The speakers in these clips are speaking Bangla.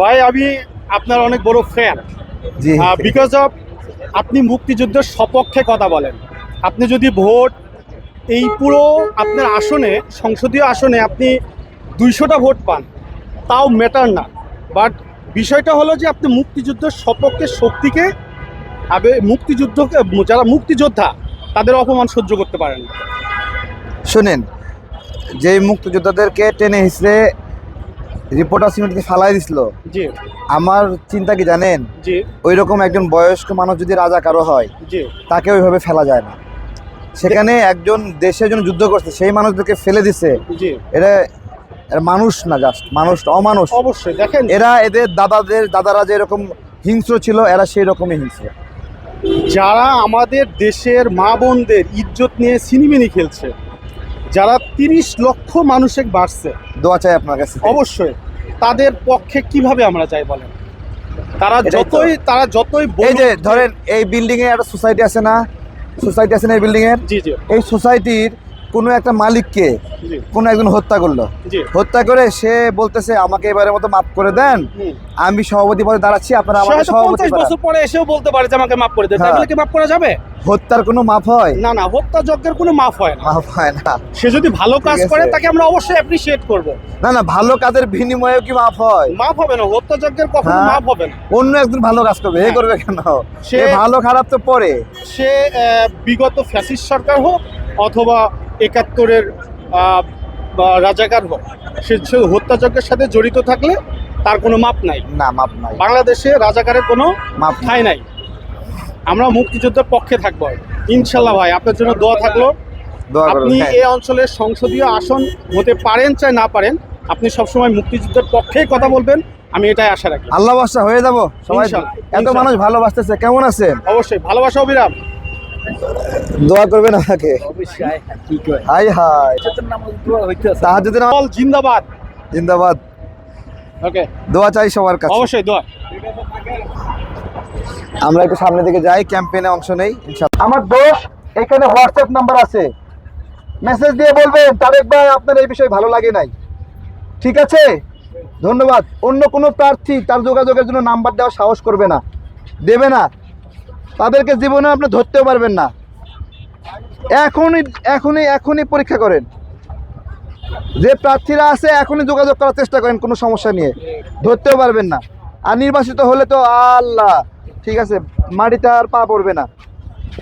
ভাই আমি আপনার অনেক বড় ফ্যান জি। বিকজ অফ আপনি মুক্তিযুদ্ধের সপক্ষে কথা বলেন। আপনি যদি ভোট এই পুরো আপনার আসনে সংসদীয় আসনে আপনি দুইশোটা ভোট পান তাও ম্যাটার না। বাট বিষয়টা হলো যে আপনি মুক্তিযুদ্ধের সপক্ষে শক্তিকে আবে মুক্তিযুদ্ধকে যারা মুক্তিযোদ্ধা তাদের অপমান সহ্য করতে পারেন শুনেন যে মুক্তিযোদ্ধাদেরকে টেনে হিসড়ে রিপোর্টার সিমেন্টকে ফালাই দিছিল জি। আমার চিন্তা কি জানেন? জি। ওই রকম একজন বয়স্ক মানুষ যদি রাজা কারও হয় জি। তাকে ওইভাবে ফেলা যায় না। সেখানে একজন দেশের জন্য যুদ্ধ করছে সেই মানুষদেরকে ফেলে দিছে। জি। এটা এরা মানুষ না জাস্ট মানুষ অমানুষ। অবশ্যই দেখেন। এরা এদের দাদাদের দাদারা যে এরকম হিংস্র ছিল এরা সেই রকমই হিংস্র। যারা আমাদের দেশের মা বোনদের ইজ্জত নিয়ে সিনেমিনি খেলছে যারা তিরিশ লক্ষ মানুষে বাড়ছে দোয়া চাই আপনার কাছে অবশ্যই। তাদের পক্ষে কীভাবে আমরা যাই বলেন? তারা যতই তারা যতই এই যে ধরেন এই বিল্ডিং এ একটা সোসাইটি আছে না? সোসাইটি আছে না এই বিল্ডিং এর? জি জি। এই সোসাইটির কোনো একটা মালিককে কোনো একজন হত্যা করল। হত্যা করে সে বলতেছে আমাকে এবারের মতো মাফ করে দেন। আমি সভাপতি পদে দাঁড়াচ্ছি আপনারা আমাকে সভাপতি বছর পরে এসেও বলতে পারে যে আমাকে মাফ করে দেয় তাই হ্যাঁ। কি মাফ করা যাবে? হত্যার কোনো মাফ হয়? না না হত্যাযজ্ঞের কোনো মাফ হয় না। মাফ হয় না। সে যদি ভালো কাজ করে তাকে আমরা অবশ্যই অ্যাপ্রিসিয়েট করব। না না ভালো কাজের বিনিময়েও কি মাফ হয়? মাফ হবে না হত্যাযজ্ঞের কখনো হ্যাঁ। মাফ হবে না। অন্য একজন ভালো কাজ করবে এ হ্যাঁ। করবে কেন? সে- ভালো খারাপ তো পরে। সে বিগত ফ্যাসিস্ট সরকার হোক অথবা একাত্তরের রাজাকার হোক সে হত্যাযজ্ঞের সাথে জড়িত থাকলে তার কোনো মাপ নাই। না মাপ নাই। বাংলাদেশে রাজাকারের কোনো মাপ নাই। নাই। আমরা মুক্তিযুদ্ধের পক্ষে থাকব। ইনশাল্লাহ ভাই আপনার জন্য দোয়া থাকল। আপনি হ্যাঁ। এই অঞ্চলের সংসদীয় আসন হতে পারেন চাই না পারেন আপনি সবসময় মুক্তিযুদ্ধের পক্ষেই কথা বলবেন আমি এটাই আশা রাখি আল্লাহ বাসা হয়ে যাব। সবাই এত মানুষ ভালোবাসতেছে কেমন আছেন? অবশ্যই ভালোবাসা অবিরাম দোয়া করবেন আমাকে। কয়? High high. বল জিন্দাবাদ। জিন্দাবাদ। ওকে। দোয়া চাই সবার কাছে। অবশ্যই দোয়া। আমরা একটু সামনের দিকে যাই ক্যাম্পেইনে অংশ নেই আমার দোষ এখানে হোয়াটসঅ্যাপ নাম্বার আছে। মেসেজ দিয়ে বলবেন তারেক ভাই আপনার এই বিষয় ভালো লাগে নাই। ঠিক আছে? ধন্যবাদ। অন্য কোনো প্রার্থী তার যোগাযোগের জন্য নাম্বার দেওয়ার সাহস করবে না। দেবে না। তাদেরকে জীবনে আপনি ধরতেও পারবেন না। এখনই এখনই এখনই পরীক্ষা করেন। যে প্রার্থীরা আছে, এখনই যোগাযোগ করার চেষ্টা করেন, কোনো সমস্যা নিয়ে। ধরতেও পারবেন না। আর নির্বাচিত হলে তো আল্লাহ, ঠিক আছে, মাটিতে আর পা পড়বে না।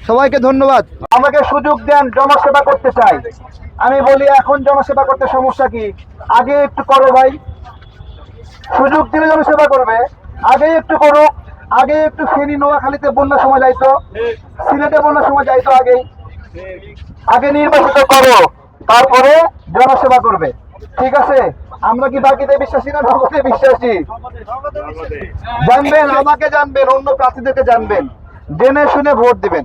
সবাইকে ধন্যবাদ। আমাকে সুযোগ দেন, জনসেবা করতে চাই। আমি বলি, এখন জনসেবা করতে সমস্যা কি? আগে একটু করো ভাই। সুযোগ দিলে জনসেবা করবে। আগে একটু করো। আগে একটু ফেনি নোয়াখালীতে বন্যার সময় যাইতো, সিলেটে বন্যার সময় যাইতো আগে আগে নির্বাচিত করো, তারপরে জনসেবা করবে। ঠিক আছে? আমরা কি বাকিতে বিশ্বাসী না নগদে বিশ্বাসী? জানবেন, আমাকে জানবেন, অন্য প্রার্থীদেরকে জানবেন। জেনে শুনে ভোট দিবেন।